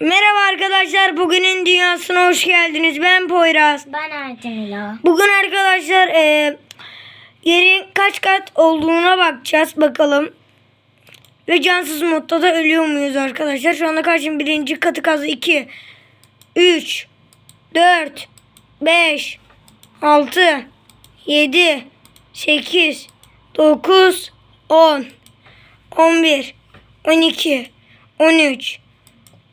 Merhaba arkadaşlar. Bugünün dünyasına hoş geldiniz. Ben Poyraz. Ben Artemila. Bugün arkadaşlar e, yerin kaç kat olduğuna bakacağız bakalım. Ve cansız modda da ölüyor muyuz arkadaşlar? Şu anda kaçın birinci katı kazı 2 3 4 5 6 7 8 9 10 11 12 13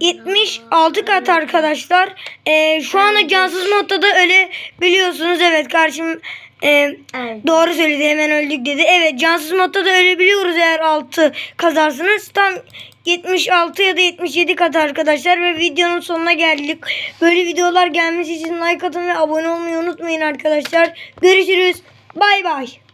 76 kat arkadaşlar. Ee, şu anda cansız modda da öyle biliyorsunuz. Evet karşım e, Evet. doğru söyledi hemen öldük dedi. Evet cansız modda da öyle biliyoruz eğer 6 kazarsınız. Tam 76 ya da 77 kat arkadaşlar ve videonun sonuna geldik. Böyle videolar gelmesi için like atın ve abone olmayı unutmayın arkadaşlar. Görüşürüz. Bay bay.